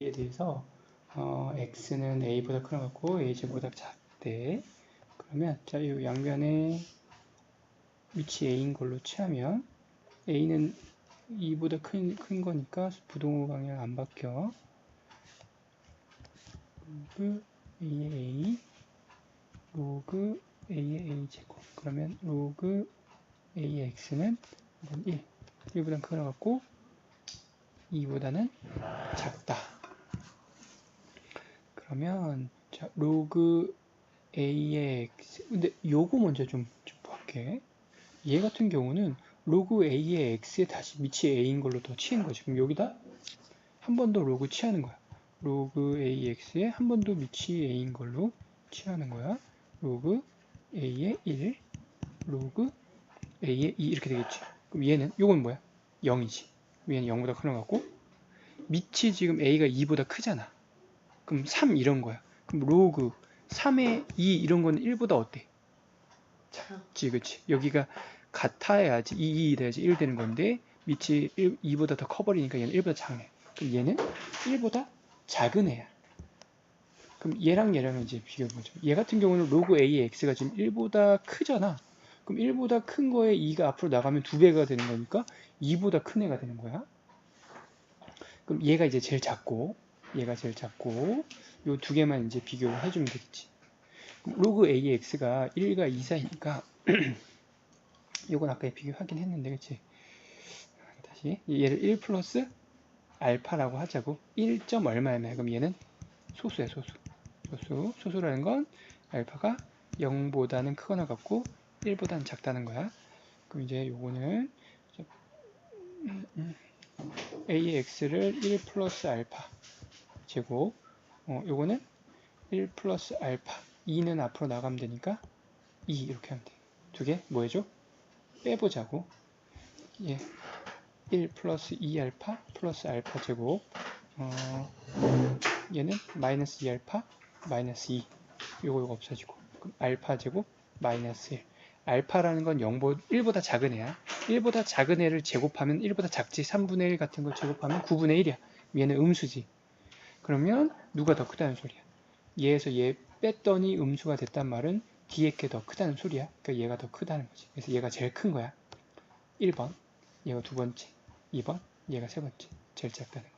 에 대해서 어, x는 a보다 큰 것 같고 a제보다 작대 그러면 자, 이 양변에 위치 a인 걸로 취하면 a는 2보다 큰, 큰 거니까 부동호 방향 안 바뀌어. 로그 a의 a 로그 a의 a 제곱. 그러면 로그 a의 x는 1 1보다 큰 것 같고 2보다는 작다 그러면 자 로그 a의 x 근데 요거 먼저 좀, 좀 볼게. 얘 같은 경우는 로그 a의 x에 다시 밑이 a인 걸로 더 치는 거지. 그럼 여기다 한 번 더 로그 취하는 거야. 로그 ax에 한 번 더 밑이 a인 걸로 취하는 거야. 로그 a의 1 로그 a의 2 이렇게 되겠지. 그럼 얘는 요건 뭐야? 0이지. 얘는 0보다 큰 것 같고 밑이 지금 a가 2보다 크잖아 그럼 3 이런 거야. 그럼 로그 3의 2 이런 거는 1보다 어때? 작지, 그치? 여기가 같아야지 2, 2 돼야지 1 되는 건데 밑이 1, 2보다 더 커버리니까 얘는 1보다 작네. 그럼 얘는 1보다 작은 애야. 그럼 얘랑 얘랑 이제 비교해보죠. 얘 같은 경우는 로그 A의 X가 지금 1보다 크잖아. 그럼 1보다 큰 거에 2가 앞으로 나가면 2배가 되는 거니까 2보다 큰 애가 되는 거야. 그럼 얘가 이제 제일 작고 얘가 제일 작고 요 두 개만 이제 비교를 해주면 되겠지. 로그 A의 X가 1과 2 사이니까 요건 아까 비교 하긴 했는데 그치? 다시 얘를 1 플러스 알파라고 하자고 1. 얼마야 그럼 얘는 소수야 소수 소수 소수라는 건 알파가 0보다는 크거나 같고 1보다는 작다는 거야 그럼 이제 요거는 음, 음. A의 X를 1 플러스 알파 제곱 어, 요거는 1 플러스 알파. 2는 앞으로 나가면 되니까 2 이렇게 하면 돼. 두 개? 뭐 해줘? 빼보자고. 예. 1 플러스 2 알파 플러스 알파 제곱. 어, 얘는 마이너스 2 알파 마이너스 2 요거 요거 없어지고. 그럼 알파 제곱 마이너스 1 알파라는 건 0보, 1보다 작은 애야. 1보다 작은 애를 제곱하면 1보다 작지. 3분의 1 같은 걸 제곱하면 9분의 1이야. 얘는 음수지 그러면 누가 더 크다는 소리야? 얘에서 얘 뺐더니 음수가 됐단 말은 뒤에 게 더 크다는 소리야. 그러니까 얘가 더 크다는 거지. 그래서 얘가 제일 큰 거야. 1번, 얘가 두 번째, 2번, 얘가 세 번째, 제일 작다는 거야.